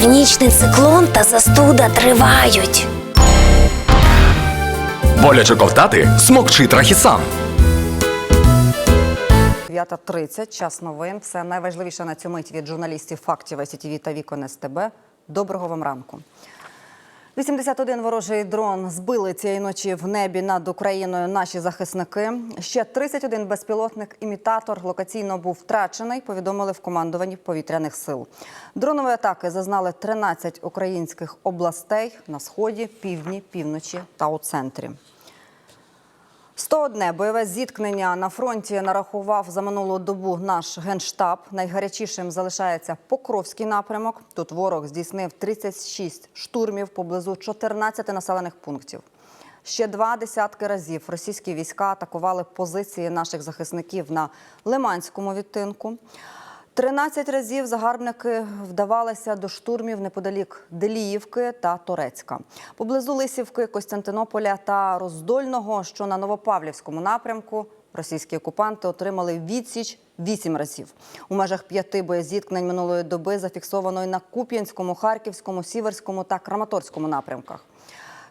Північний циклон та застуда тривають. Боляче ковтати смокчи трахісан. 9.30, час новин. Все найважливіше на цю мить від журналістів фактів СІТВ та Вікон СТБ. Доброго вам ранку. 81 ворожий дрон збили цієї ночі в небі над Україною наші захисники. Ще 31 безпілотник імітатор локаційно був втрачений. Повідомили в командуванні повітряних сил. Дронові атаки зазнали 13 українських областей на сході, півдні, півночі та у центрі. 101 бойове зіткнення на фронті нарахував за минулу добу наш генштаб. Найгарячішим залишається Покровський напрямок. Тут ворог здійснив 36 штурмів поблизу 14 населених пунктів. Ще два десятки разів російські війська атакували позиції наших захисників на Лиманському відтинку. 13 разів загарбники вдавалися до штурмів неподалік Деліївки та Торецька. Поблизу Лисівки, Костянтинополя та Роздольного, що на Новопавлівському напрямку, російські окупанти отримали відсіч 8 разів. У межах п'яти боєзіткнень минулої доби зафіксовано і на Куп'янському, Харківському, Сіверському та Краматорському напрямках.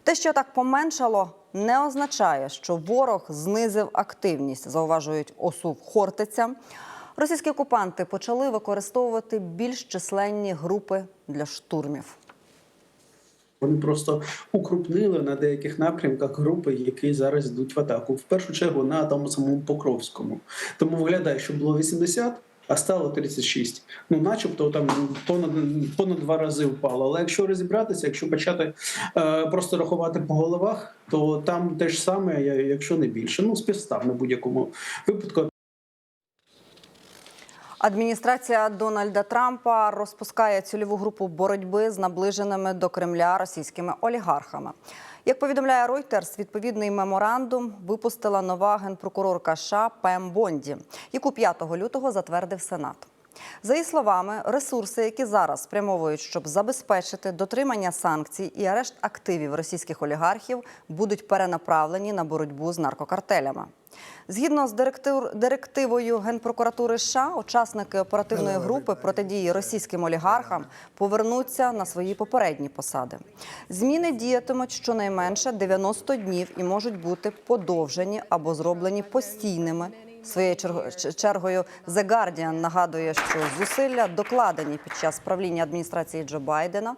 Те, що так поменшало, не означає, що ворог знизив активність, зауважують ОСУ Хортиця. Російські окупанти почали використовувати більш численні групи для штурмів. Вони просто укрупнили на деяких напрямках групи, які зараз йдуть в атаку. В першу чергу на тому самому Покровському. Тому виглядає, що було 80, а стало 36. Ну, начебто, там понад понад два рази впало. Але якщо розібратися, якщо почати е, просто рахувати по головах, то там те ж саме, якщо не більше. Ну, співстав на будь-якому випадку. Адміністрація Дональда Трампа розпускає цільову групу боротьби з наближеними до Кремля російськими олігархами. Як повідомляє Reuters, відповідний меморандум випустила нова генпрокурорка США Пем Бонді, яку 5 лютого затвердив Сенат. За її словами, ресурси, які зараз спрямовують, щоб забезпечити дотримання санкцій і арешт активів російських олігархів, будуть перенаправлені на боротьбу з наркокартелями. Згідно з директивою Генпрокуратури США, учасники оперативної групи протидії російським олігархам повернуться на свої попередні посади. Зміни діятимуть щонайменше 90 днів і можуть бути подовжені або зроблені постійними. Своєю чергою The Guardian нагадує, що зусилля, докладені під час правління адміністрації Джо Байдена,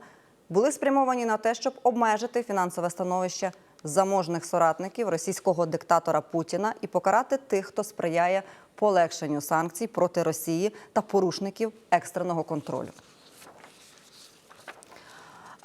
були спрямовані на те, щоб обмежити фінансове становище заможних соратників російського диктатора Путіна і покарати тих, хто сприяє полегшенню санкцій проти Росії та порушників екстреного контролю.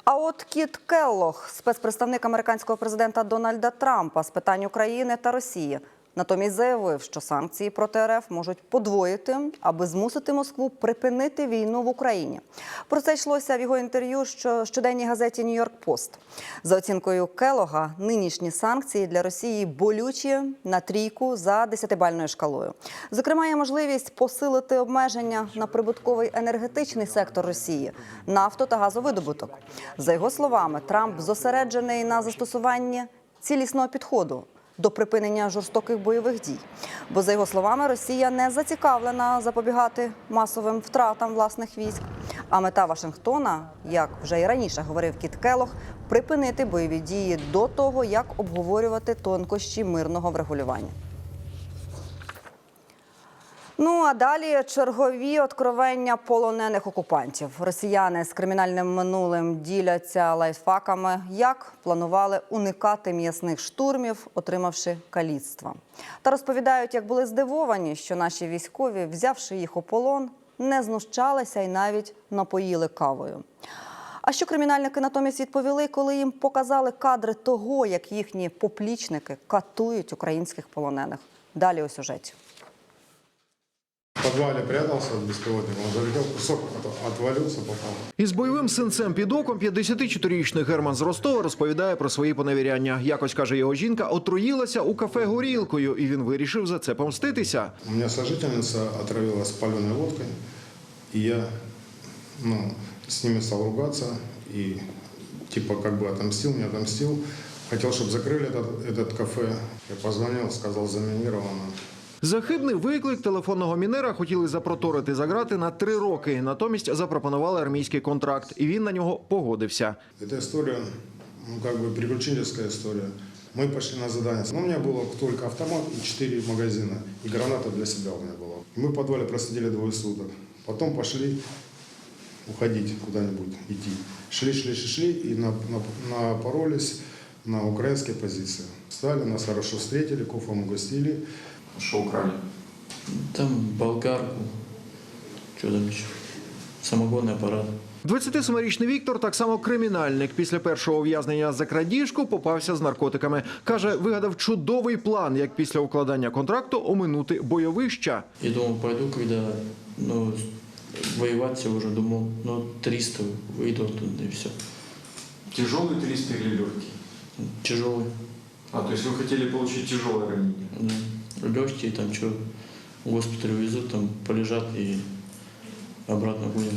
А от Кіт Келлох, спецпредставник американського президента Дональда Трампа з питань України та Росії, натомість заявив, що санкції проти РФ можуть подвоїти, аби змусити Москву припинити війну в Україні. Про це йшлося в його інтерв'ю що щоденній газеті Нью-Йорк Пост. За оцінкою Келога, нинішні санкції для Росії болючі на трійку за десятибальною шкалою. Зокрема, є можливість посилити обмеження на прибутковий енергетичний сектор Росії, нафто та газовидобуток. За його словами, Трамп зосереджений на застосуванні цілісного підходу до припинення жорстоких бойових дій. Бо, за його словами, Росія не зацікавлена запобігати масовим втратам власних військ. А мета Вашингтона, як вже і раніше говорив Кіт Келох, припинити бойові дії до того, як обговорювати тонкощі мирного врегулювання. Ну а далі чергові откровення полонених окупантів. Росіяни з кримінальним минулим діляться лайфхаками, як планували уникати м'ясних штурмів, отримавши каліцтва. Та розповідають, як були здивовані, що наші військові, взявши їх у полон, не знущалися і навіть напоїли кавою. А що кримінальники натомість відповіли, коли їм показали кадри того, як їхні поплічники катують українських полонених? Далі у сюжеті. В подвале прятался от беспилотника, он залетел, кусок от- отвалился, попал. Із бойовим синцем під оком 54-річний Герман з Ростова розповідає про свої поневіряння. Якось каже його жінка, отруїлася у кафе горілкою, і він вирішив за це помститися. У меня сожительница отравилась паленой водкой, и я ну, с ними стал ругаться, и типа как бы отомстил, не отомстил. Хотел, чтобы закрыли этот, этот кафе. Я позвонил, сказал заминировано. За хибний виклик телефонного мінера хотіли запроторити за грати на три роки. Натомість запропонували армійський контракт, і він на нього погодився. Эта история, ну, как бы приключенческая история. Мы пошли на задание. Но у меня было только автомат и четыре магазина. И граната для себя у меня была. Мы в подвале просидели двое суток. Потом пошли уходить куда-нибудь, идти. Шли, шли, шли, шли и на- на- напоролись на украинские позиции. Стали, нас хорошо встретили, кофом угостили. Що украли? Там болгарку, что там еще, самогонный аппарат. 27-річний Віктор так само кримінальник. Після першого ув'язнення за крадіжку попався з наркотиками. Каже, вигадав чудовий план, як після укладання контракту оминути бойовища. И думал, пойду, когда ну, воевать все уже, думал, ну, 300 выйду оттуда и все. Тяжелый 300 или легкий? Тяжелый, А, то есть вы хотели получить тяжелое ранение? да. Легкие там что, в госпиталь увезут, там полежат и обратно гонят.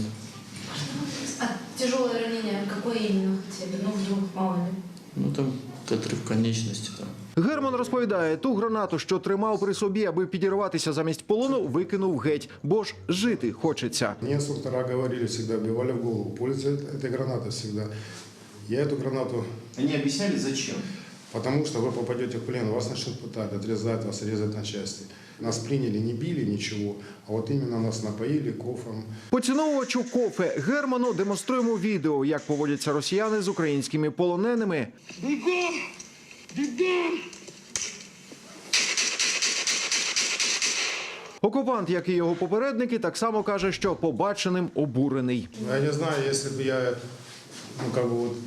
А тяжелое ранение какое именно хотели? Ну, вдруг, мало ли. Ну, там отрыв конечности там. Герман розповідає, ту гранату, що тримав при собі, аби підірватися замість полону, викинув геть, бо ж жити хочеться. Мне инструктора говорили всегда, бивали в голову, пользуйся этой гранатой всегда. Я эту гранату Они объясняли, зачем? Потому что вы попадете в плен, вас начнут пытать, отрезать вас, резать на части. Нас приняли, не били, ничего, а вот именно нас напоили кофом. Поціновувачу кофе Герману демонструємо відео, як поводяться росіяни з українськими полоненими. Окупант, як і його попередники, так само каже, що побаченим обурений. Я не знаю, если бы я, ну, как бы вот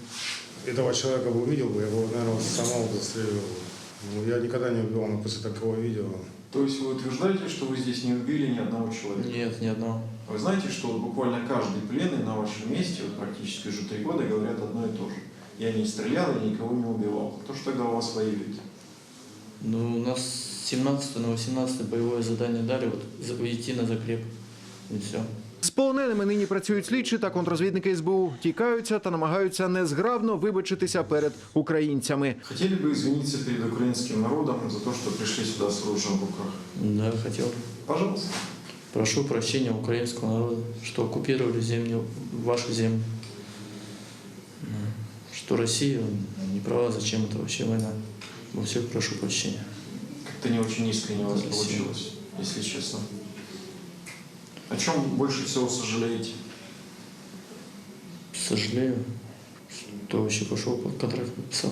этого человека бы увидел бы, я бы, наверное, самого застрелил. бы. Ну, я никогда не убивал, но после такого видео. То есть вы утверждаете, что вы здесь не убили ни одного человека? Нет, ни одного. Вы знаете, что вот буквально каждый пленный на вашем месте, вот практически уже три года, говорят одно и то же. Я не стрелял, я никого не убивал. Кто ж тогда у вас воюет? Ну, у нас с 17 на 18 боевое задание дали, вот идти на закреп. И все. З полоненими нині працюють слідчі та контрозвідники СБУ. Тікаються та намагаються незграбно вибачитися перед українцями. Хотели бы извиниться перед украинским народом за то, что пришли сюда с оружием в руках? Да, хотел. Пожалуйста. Прошу прощения украинского народа, что оккупировали землю, вашу землю. Что Россия не права, зачем это вообще война. Во всех прошу прощения. Как-то не очень искренне у вас получилось, если честно. О чем больше всего сожалеете? Сожалею, что вообще пошел под контракт подписал.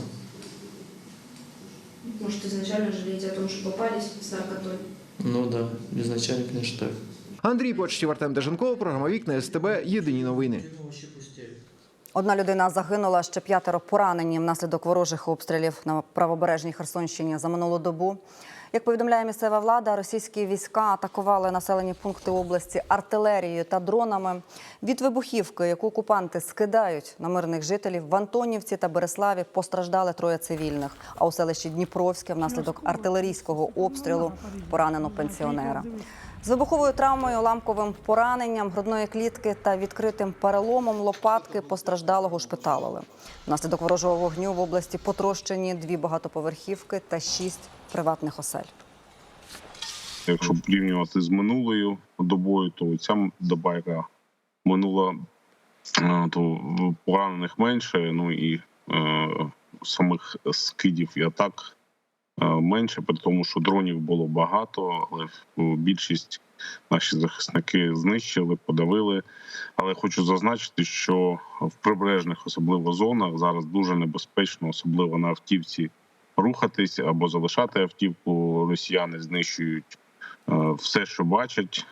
Может, изначально жалеете о том, что попались с наркотой? Ну да, изначально, конечно, так. Андрій Почтів, Артем Деженков, програма Вікна СТБ. Єдині новини. Одна людина загинула, ще п'ятеро поранені внаслідок ворожих обстрілів на правобережній Херсонщині за минулу добу. Як повідомляє місцева влада, російські війська атакували населені пункти області артилерією та дронами. Від вибухівки, яку окупанти скидають на мирних жителів, в Антонівці та Береславі постраждали троє цивільних. А у селищі Дніпровське внаслідок артилерійського обстрілу поранено пенсіонера. З вибуховою травмою, ламковим пораненням грудної клітки та відкритим переломом лопатки постраждалого шпиталили. Внаслідок ворожого вогню в області потрощені дві багатоповерхівки та шість приватних осель. Якщо порівнювати з минулою добою, то ця доба, яка минула, е, то поранених менше. Ну і е, самих скидів і атак менше, при тому, що дронів було багато, але е, більшість наші захисники знищили, подавили. Але хочу зазначити, що в прибережних, особливо зонах, зараз дуже небезпечно, особливо на автівці, рухатись або залишати автівку. Росіяни знищують е, все, що бачать,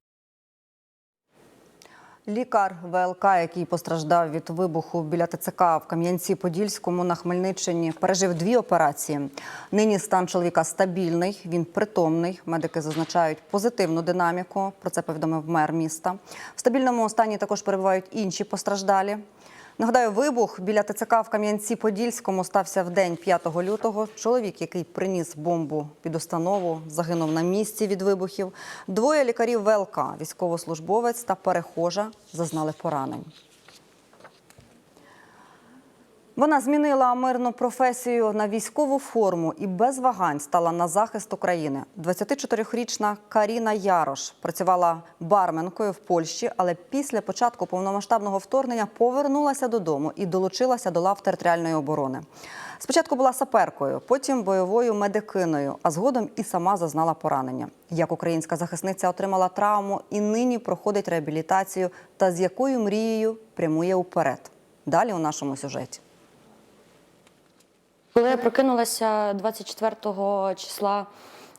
Лікар ВЛК, який постраждав від вибуху біля ТЦК в Кам'янці-Подільському на Хмельниччині, пережив дві операції. Нині стан чоловіка стабільний, він притомний. Медики зазначають позитивну динаміку. Про це повідомив мер міста. В стабільному стані також перебувають інші постраждалі. Нагадаю, вибух біля ТЦК в Кам'янці-Подільському стався в день 5 лютого. Чоловік, який приніс бомбу під установу, загинув на місці від вибухів. Двоє лікарів ВЛК, військовослужбовець та перехожа, зазнали поранень. Вона змінила мирну професію на військову форму і без вагань стала на захист України. 24-річна Каріна Ярош працювала барменкою в Польщі, але після початку повномасштабного вторгнення повернулася додому і долучилася до лав територіальної оборони. Спочатку була саперкою, потім бойовою медикиною, а згодом і сама зазнала поранення. Як українська захисниця отримала травму і нині проходить реабілітацію, та з якою мрією прямує уперед. Далі у нашому сюжеті. Коли я прокинулася 24 числа,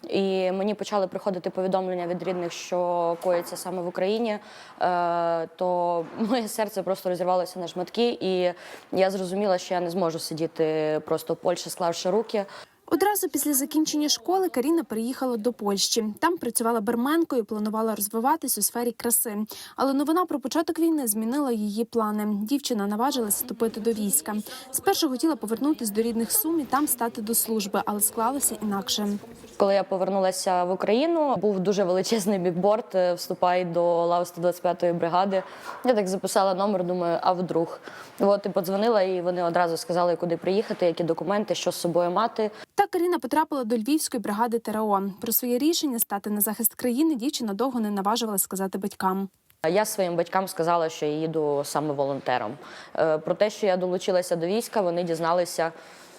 і мені почали приходити повідомлення від рідних, що коїться саме в Україні, е, то моє серце просто розірвалося на шматки, і я зрозуміла, що я не зможу сидіти просто в Польщі, склавши руки. Одразу після закінчення школи Каріна переїхала до Польщі. Там працювала барменкою, планувала розвиватись у сфері краси. Але новина про початок війни змінила її плани. Дівчина наважилася вступити до війська. Спершу хотіла повернутись до рідних сум і там стати до служби, але склалося інакше. Коли я повернулася в Україну, був дуже величезний бікборд. е, Вступай до лав 125-ї бригади. Я так записала номер, думаю, а вдруг. От і подзвонила, і вони одразу сказали, куди приїхати, які документи, що з собою мати. Так Каріна потрапила до львівської бригади ТРО. Про своє рішення стати на захист країни дівчина довго не наважувалася сказати батькам. Я своїм батькам сказала, що я їду саме волонтером. Е, Про те, що я долучилася до війська, вони дізналися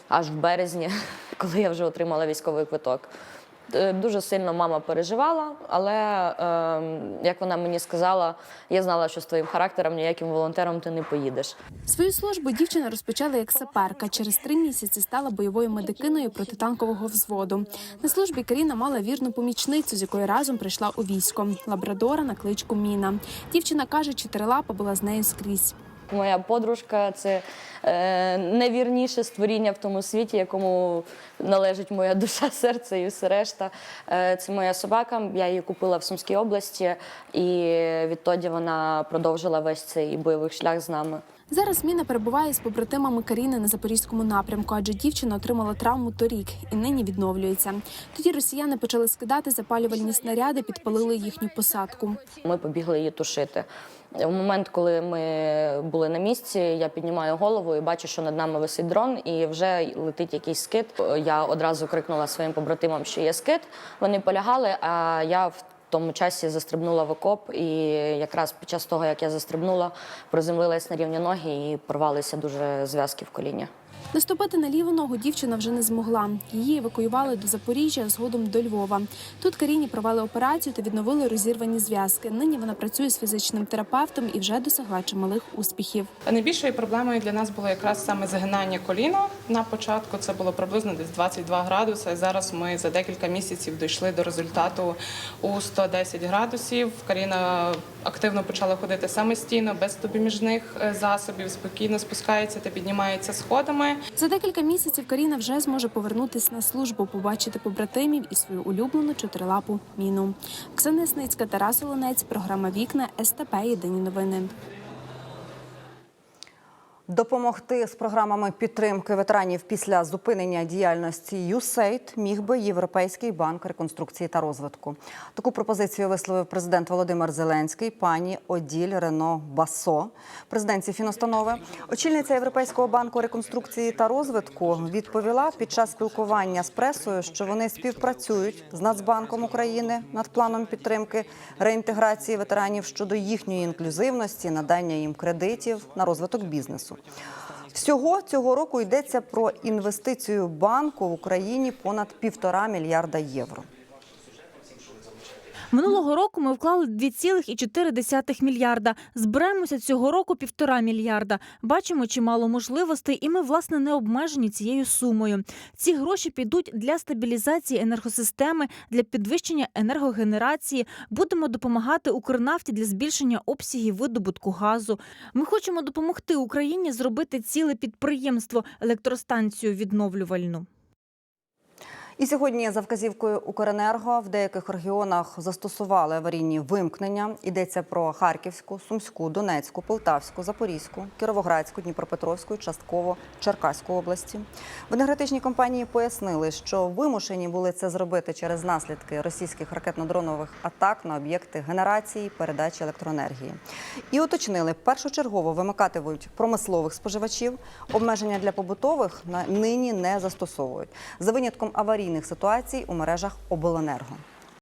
аж в березні, коли я вже отримала військовий квиток. Е, Дуже сильно мама переживала, але е, як вона мені сказала, я знала, що з твоїм характером ніяким волонтером ти не поїдеш. Свою службу дівчина розпочала як саперка. Через три місяці стала бойовою медикиною протитанкового взводу. На службі Каріна мала вірну помічницю, з якою разом прийшла у військо лабрадора на кличку Міна. Дівчина каже, чотирилапа була з нею скрізь. Моя подружка це е, найвірніше створіння в тому світі, якому належить моя душа, серце і все решта. Е, це моя собака. Я її купила в Сумській області, і відтоді вона продовжила весь цей бойовий шлях з нами. Зараз Міна перебуває з побратимами Каріни на запорізькому напрямку, адже дівчина отримала травму торік і нині відновлюється. Тоді росіяни почали скидати запалювальні снаряди, підпалили їхню посадку. Ми побігли її тушити. В момент, коли ми були на місці, я піднімаю голову і бачу, що над нами висить дрон, і вже летить якийсь скид. Я одразу крикнула своїм побратимам, що є скид. Вони полягали, а я тому часі застрибнула в окоп, і якраз під час того, як я застрибнула, приземлилась на рівні ноги і порвалися дуже зв'язки в коліні. Наступити на ліву ногу дівчина вже не змогла. Її евакуювали до Запоріжжя, згодом до Львова. Тут Каріні провели операцію та відновили розірвані зв'язки. Нині вона працює з фізичним терапевтом і вже досягла чималих успіхів. Найбільшою проблемою для нас було якраз саме загинання коліна. На початку це було приблизно десь 22 градуси. Зараз ми за декілька місяців дійшли до результату у 110 градусів. Каріна активно почала ходити самостійно, без допоміжних е, засобів, спокійно спускається та піднімається сходами. За декілька місяців Каріна вже зможе повернутися на службу, побачити побратимів і свою улюблену чотирилапу міну. Оксана Сницька, Тарас Олонець, програма Вікна СТП. Єдині новини. Допомогти з програмами підтримки ветеранів після зупинення діяльності USAID міг би Європейський банк реконструкції та розвитку. Таку пропозицію висловив президент Володимир Зеленський пані Оділь Рено Басо, президенці фіностанови. Очільниця Європейського банку реконструкції та розвитку відповіла під час спілкування з пресою, що вони співпрацюють з Нацбанком України над планом підтримки реінтеграції ветеранів щодо їхньої інклюзивності, надання їм кредитів на розвиток бізнесу. Всього цього року йдеться про інвестицію банку в Україні понад півтора мільярда євро. Минулого року ми вклали 2,4 мільярда. Зберемося цього року півтора мільярда. Бачимо чимало можливостей, і ми власне не обмежені цією сумою. Ці гроші підуть для стабілізації енергосистеми, для підвищення енергогенерації. Будемо допомагати Укрнафті для збільшення обсягів видобутку газу. Ми хочемо допомогти Україні зробити ціле підприємство електростанцію відновлювальну. І сьогодні за вказівкою Укренерго в деяких регіонах застосували аварійні вимкнення. Йдеться про Харківську, Сумську, Донецьку, Полтавську, Запорізьку, Кіровоградську, Дніпропетровську, і частково Черкаську області. В енергетичній компанії пояснили, що вимушені були це зробити через наслідки російських ракетно-дронових атак на об'єкти генерації передачі електроенергії. І уточнили, першочергово вимикатимуть промислових споживачів. Обмеження для побутових нині не застосовують за винятком аварійних ситуацій у мережах обленерго.